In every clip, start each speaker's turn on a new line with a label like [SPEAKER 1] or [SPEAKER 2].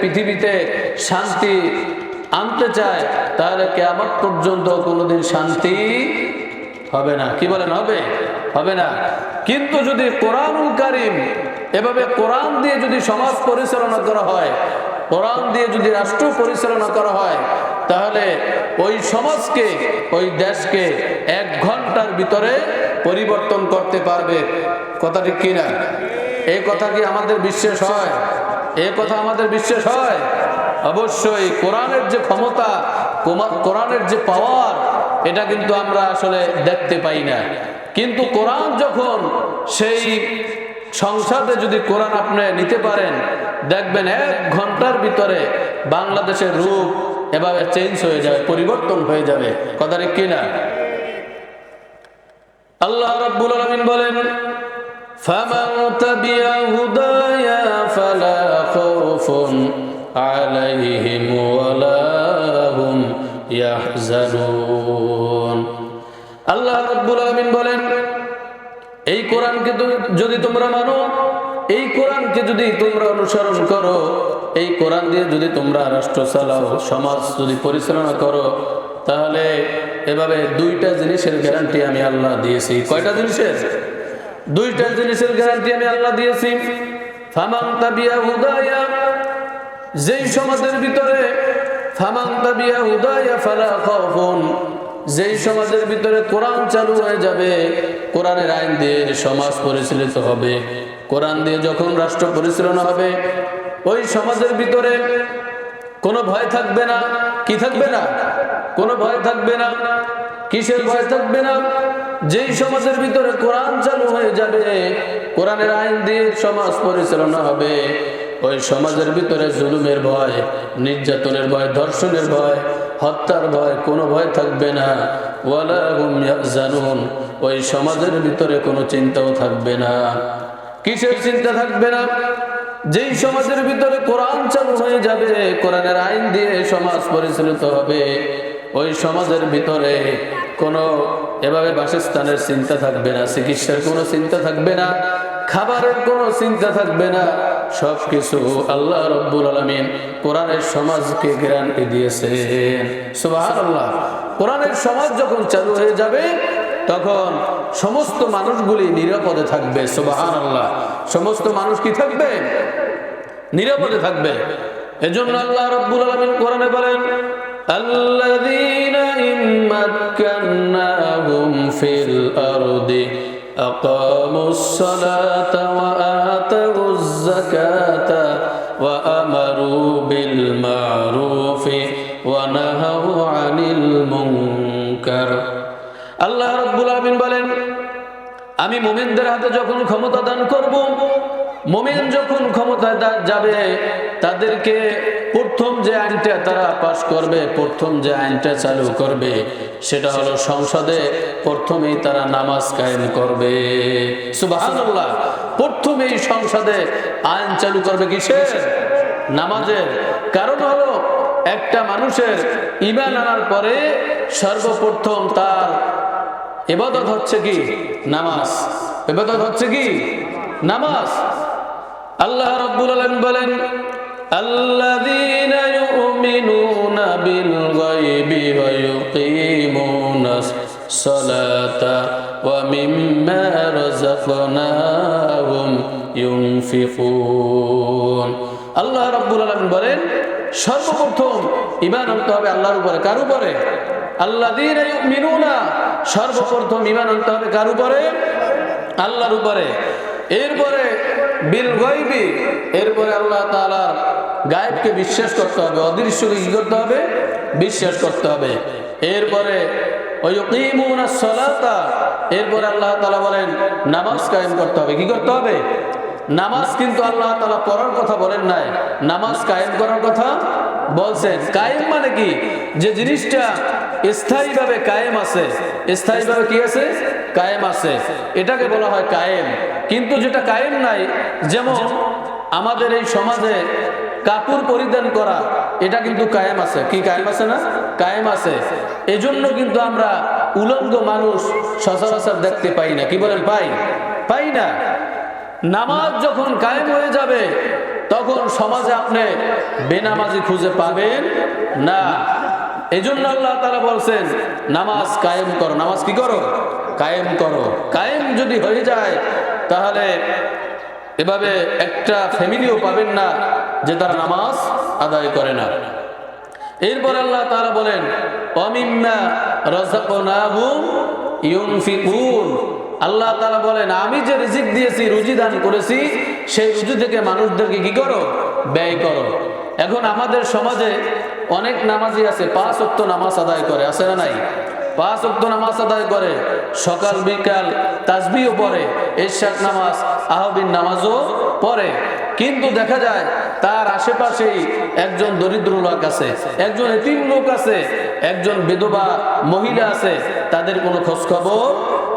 [SPEAKER 1] পৃথিবীতে শান্তি আনতে চায়, তাহলে কেয়ামত পর্যন্ত কোনোদিন শান্তি হবে না। কি বলেন? হবে? হবে না। কিন্তু যদি কোরআনুল কারিম এভাবে কোরআন দিয়ে যদি সমাজ পরিচালনা করা হয় কোরআন দিয়ে যদি রাষ্ট্র পরিচালনা করা হয়, তাহলে ওই সমাজকে, ওই দেশকে এক ঘণ্টার ভিতরে পরিবর্তন করতে পারবে। কথাটি কিনা এই কথা কি আমাদের বিশ্বাস হয়? এই কথা আমাদের বিশ্বাস হয়? অবশ্যই কোরআনের যে ক্ষমতা কোরআনের যে পাওয়ার এটা কিন্তু আমরা আসলে দেখতে পাই না। কিন্তু কোরআন যখন সেই সংসদে যদি কোরআন আপনি নিতে পারেন দেখবেন এক ঘন্টার ভিতরে বাংলাদেশের রূপ এভাবে চেঞ্জ হয়ে যাবে পরিবর্তন হয়ে যাবে কথা ঠিক কিনা আল্লাহ রাব্বুল আলামিন বলেন فمن تبع هداي فلا خوف عليهم ولا هم يحزنون আল্লাহ রাব্বুল আলামিন বলেন এই কোরআনকে যদি তোমরা মানো, এই কোরআনকে যদি তোমরা অনুসরণ করো, এই কোরআন দিয়ে যদি তোমরা রাষ্ট্র চালাও, সমাজ যদি পরিচালনা করো, তাহলে এভাবে দুইটা জিনিসের গ্যারান্টি আমি আল্লাহ দিয়েছি। কয়টা জিনিসের? দুইটা জিনিসের গ্যারান্টি আমি আল্লাহ দিয়েছি। ফামান তাবিয়া হুদায়া, যেই সমাজের ভিতরে তাবিয়া হুদায়া ফালা খাউফুন যেই সমাজের ভিতরে কোরআন চালু হয়ে যাবে, কোরআনের আইন দিয়ে সমাজ পরিচালিত হবে। কোরআন দিয়ে যখন রাষ্ট্র পরিচালনা হবে, ওই সমাজের ভিতরে কোনো ভয় থাকবে না। কি থাকবে না? কোনো ভয় থাকবে না। কিসের ভয় থাকবে না? যেই সমাজের ভিতরে কোরআন চালু হয়ে যাবে, কোরআনের আইন দিয়ে সমাজ পরিচালনা হবে। ওই সমাজের ভিতরে জুলুমের ভয়, নির্যাতনের ভয়, ধর্ষণের ভয় হত্যার ভয় কোনো ভয় থাকবে না। ওয়ালা ইয়াহজানুন, ওই সমাজের ভিতরে কোনো চিন্তাও থাকবে না। কিসের চিন্তা থাকবে না? যেই সমাজের ভিতরে কোরআন চালু হয়ে যাবে, কোরআনের আইন দিয়ে সমাজ পরিচালিত হবে, ওই সমাজের ভিতরে কোনো এভাবে বাসস্থানের চিন্তা থাকবে না, চিকিৎসার কোনো চিন্তা থাকবে না। খাবারের কোনো চিন্তা থাকবে না। সব কিছু আল্লাহ রব্বুল আলমিন কোরআনের সমাজকে গ্যারান্টি দিয়েছেন। সুবাহ আল্লাহ কোরআনের সমাজ যখন চালু হয়ে যাবে, তখন সমস্ত মানুষগুলি নিরাপদে থাকবে। সুবাহান আল্লাহ সমস্ত মানুষ কি থাকবে? নিরাপদে থাকবে। এজন্য আল্লাহ রব্বুল আলামিন কোরআনে বলেন আরদি আকামুস সালাতা الصلاة وآتوا الزكاة وأمروا بالمعروف ونهوا মারুফি المنكر. আল্লাহ রব্বুল আলামিন বলেন, আমি মোমেনদের হাতে যখন ক্ষমতা দান করব মোমেন যখন ক্ষমতায় যাবে, তাদেরকে প্রথম যে আইনটা তারা পাশ করবে, প্রথম যে আইনটা চালু করবে, সেটা হলো সংসদে প্রথমেই তারা নামাজ কায়েম করবে। সুবহানাল্লাহ। প্রথমেই সংসদে আইন চালু করবে কিসের? নামাজের। কারণ হলো, একটা মানুষের ইমান আনার পরে সর্বপ্রথম তার এবাদত হচ্ছে কি? নামাজ। এবাদত হচ্ছে কি? নামাজ। আল্লাহ রাব্বুল আলামিন বলেন, আল্লাযীনা আল্লাহ রাব্বুল আলামিন বলেন, সর্বপ্রথম ঈমান আনতে হবে আল্লাহর উপরে। কার উপরে? আল্লাযীনা ইউমিনুনা, সর্বপ্রথম ঈমান আনতে হবে কার উপরে? আল্লাহর উপরে। এরপরে বিল গায়বি। এরপরে আল্লাহ তাআলার গায়েবকে বিশ্বাস করতে হবে, অদৃশ্যকে কি করতে হবে? বিশ্বাস করতে হবে। এরপরে এরপরে আল্লাহ তালা বলেন, নামাজ কায়েম করতে হবে। কি করতে হবে? নামাজ কিন্তু আল্লাহ তালা পড়ার কথা বলেন নাই। নামাজ কায়েম করার কথা বলছেন। কায়েম মানে কি? যে জিনিসটা স্থায়ীভাবে কায়েম আছে, স্থায়ীভাবে কি আছে? কায়েম আছে। এটাকে বলা হয় কায়েম। কিন্তু যেটা কায়েম নাই, যেমন আমাদের এই সমাজে কাপড় পরিধান করা, এটা কিন্তু কায়েম আছে। কি কায়েম আছে না? কায়েম আছে। এজন্য কিন্তু আমরা উলঙ্গ মানুষ সচরাচর দেখতে পাই না। কি বলেন, পাই? পাই না। নামাজ যখন কায়েম হয়ে যাবে, তখন সমাজে আপনি বেনামাজি খুঁজে পাবেন না। এজন্য আল্লাহ তারা বলছেন, নামাজ কায়েম করো। নামাজ কি করো? কায়েম করো। কায়েম যদি হয়ে যায়, তাহলে এভাবে একটা ফ্যামিলিও পাবেন না যে তারা নামাজ আদায় করে না। এরপর আল্লাহ তারা বলেন আল্লাহ তারা বলেন, আমি যে রিজিক দিয়েছি, রুজি দান করেছি, সেই রুজি থেকে মানুষদেরকে কি করো? ব্যয় করো। এখন আমাদের সমাজে অনেক নামাজি আছে, পাঁচ অক্ত নামাজ আদায় করে, আছে না নাই? পাঁচ অক্ত নামাজ আদায় করে, সকাল, বিকাল তাসবিও পড়ে এরশাক নামাজ আহবিন নামাজও পড়ে। কিন্তু দেখা যায়, তার আশেপাশেই একজন দরিদ্র লোক আছে, একজন এতিম লোক আছে, একজন বিধবা মহিলা আছে, তাদের কোনো খোঁজখবর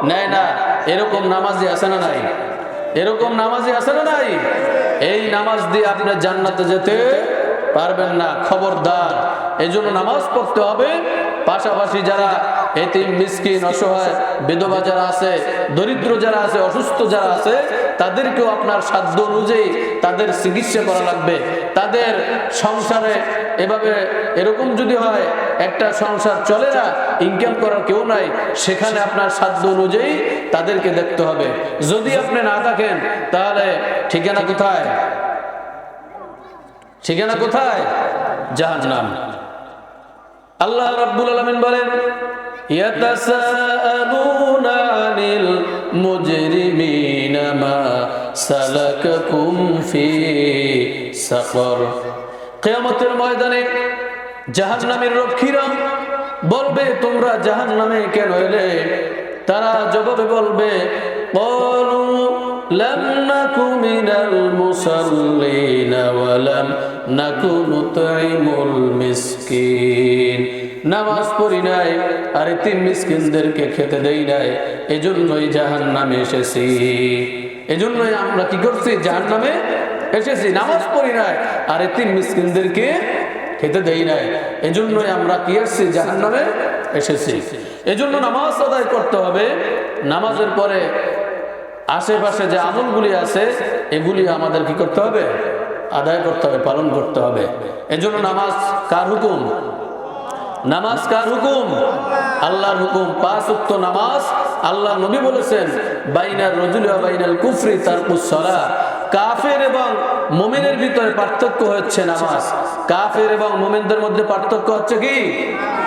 [SPEAKER 1] নেয় না। এরকম নামাজি আছে না নাই? এরকম নামাজি আছে না নাই? এই নামাজ দিয়ে আপনি জান্নাতে যেতে পারবেন না, খবরদার। এই জন্য নামাজ পড়তে হবে। পাশাপাশি যারা এতিম, মিসকিন, অসহায়, বিধবা যারা আছে, দরিদ্র যারা আছে, অসুস্থ যারা আছে, তাদেরকেও আপনার সাধ্য অনুযায়ী তাদের চিকিৎসা করা লাগবে। তাদের সংসারে এভাবে এরকম যদি হয়, একটা সংসার চলে না ইনকাম করার কেউ নাই, সেখানে আপনার সাধ্য অনুযায়ী তাদেরকে দেখতে হবে। যদি আপনি না থাকেন, তাহলে ঠিকানা কোথায়? ঠিকানা কোথায় জাহান্নাম আল্লাহ রাব্বুল আলামিন বলেন ইয়াতাসাআলুনা আনিল মুজরিমিনা মা সালাকাকুম ফি সাকর কিয়ামতের ময়দানে জাহান্নামের রক্ষীরা বলবে তোমরা জাহান্নামে কেন এলে তারা জবাবে বলবে বলু لم نك من المصلين ولم নাকুনু তাইমুল মিসকিন। নামাজ পড়ি নাই, আর তিন মিসকিনদেরকে খেতে দেই নাই। এজন্যই জাহান নামে এসেছি। এজন্যই আমরা কি করছি? জাহান্নামে এসেছি। নামাজ পড়ি নাই, আর তিন মিসকিনদেরকে খেতে দেই নাই। এজন্যই আমরা কি করছি জাহান্নামে এসেছি। এজন্য নামাজ আদায় করতে হবে। নামাজের পরে আশেপাশে যে আমলগুলি আছে, এগুলি আমাদের কি করতে হবে? আদায় করতে হবে, পালন করতে হবে। এজন্য নামাজ কার হুকুম? নামাজ কার হুকুম? আল্লাহর হুকুম। পাঁচ উক্ত নামাজ আল্লাহ নবী বলেছেন, বাইনার রজুল বাইনাল কুফরি তার কুসলা কাফের এবং মোমেনের ভিতরে পার্থক্য হচ্ছে নামাজ। কাফের এবং মোমেনদের মধ্যে পার্থক্য হচ্ছে কি?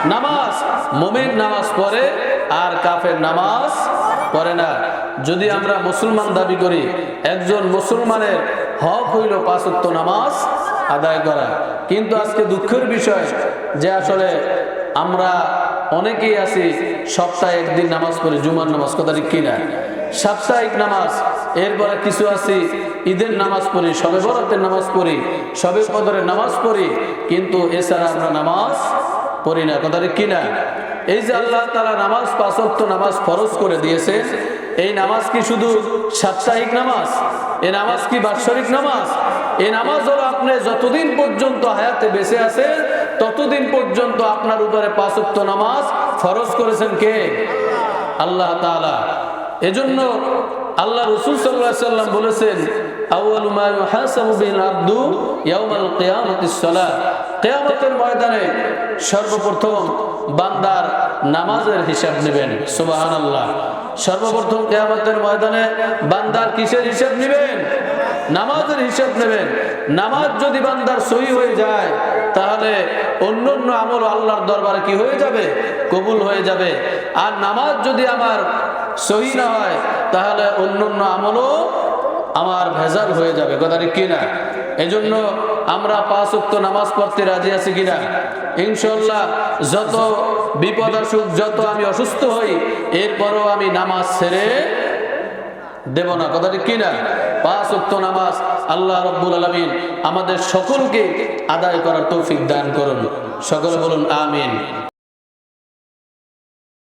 [SPEAKER 1] নামাজ। মোমেন নামাজ পড়ে আর কাফের নামাজ পড়ে না। যদি আমরা মুসলমান দাবি করি, একজন মুসলমানের হক হইল পাঁচত্ব নামাজ আদায় করা। কিন্তু আজকে দুঃখের বিষয় যে আসলে আমরা অনেকেই আছি সপ্তাহে একদিন নামাজ পড়ি, জুমার নামাজ, কথা ঠিক কিনা? সাপ্তাহিক নামাজ, এরপরে কিছু আছি, ঈদের নামাজ পড়ি, সবে বরাতের নামাজ পড়ি, সবে কদরের নামাজ পড়ি, কিন্তু এছাড়া আমরা নামাজ পড়ি না, কথা ঠিক কিনা? এই যে আল্লাহ তারা নামাজ পাঁচক্ত নামাজ ফরজ করে দিয়েছে এই নামাজ কি শুধু সাপ্তাহিক নামাজ? এ নামাজ কি বাৎসরিক নামাজ? এই নামাজ হলো আপনি যতদিন পর্যন্ত হায়াতে বেঁচে আছে ততদিন পর্যন্ত আপনার উপরে পাঁচক্ত নামাজ ফরজ করেছেন কে? আল্লাহ তাআলা। এজন্য আল্লাহ রসুল সাল্লাহ সাল্লাম বলেছেন সর্বপ্রথম বান্দার নামাজের হিসাব নেবেন। সুবহানাল্লাহ। সর্বপ্রথম কিয়ামতের ময়দানে বান্দার কিসের হিসেব নেবেন? নামাজের হিসেব নেবেন। নামাজ যদি বান্দার সহি হয়ে যায়, তাহলে অন্য অন্য আমল আল্লাহর দরবারে কি হয়ে যাবে? কবুল হয়ে যাবে। আর নামাজ যদি আমার সহি না হয়, তাহলে অন্য অন্য আমলও আমার ভেজাল হয়ে যাবে। কথাটি কিনা? এজন্য আমরা পাঁচ উক্ত নামাজ পড়তে রাজি আছি কিনা? ইনশাল্লাহ যত বিপদ আসুক, যত আমি অসুস্থ হই, এরপরও আমি নামাজ ছেড়ে দেব না। কথাটি কিনা পাঁচ উক্ত নামাজ, আল্লাহ রব্বুল আলমিন আমাদের সকলকে আদায় করার তৌফিক দান করুন। সকলে বলুন, আমিন।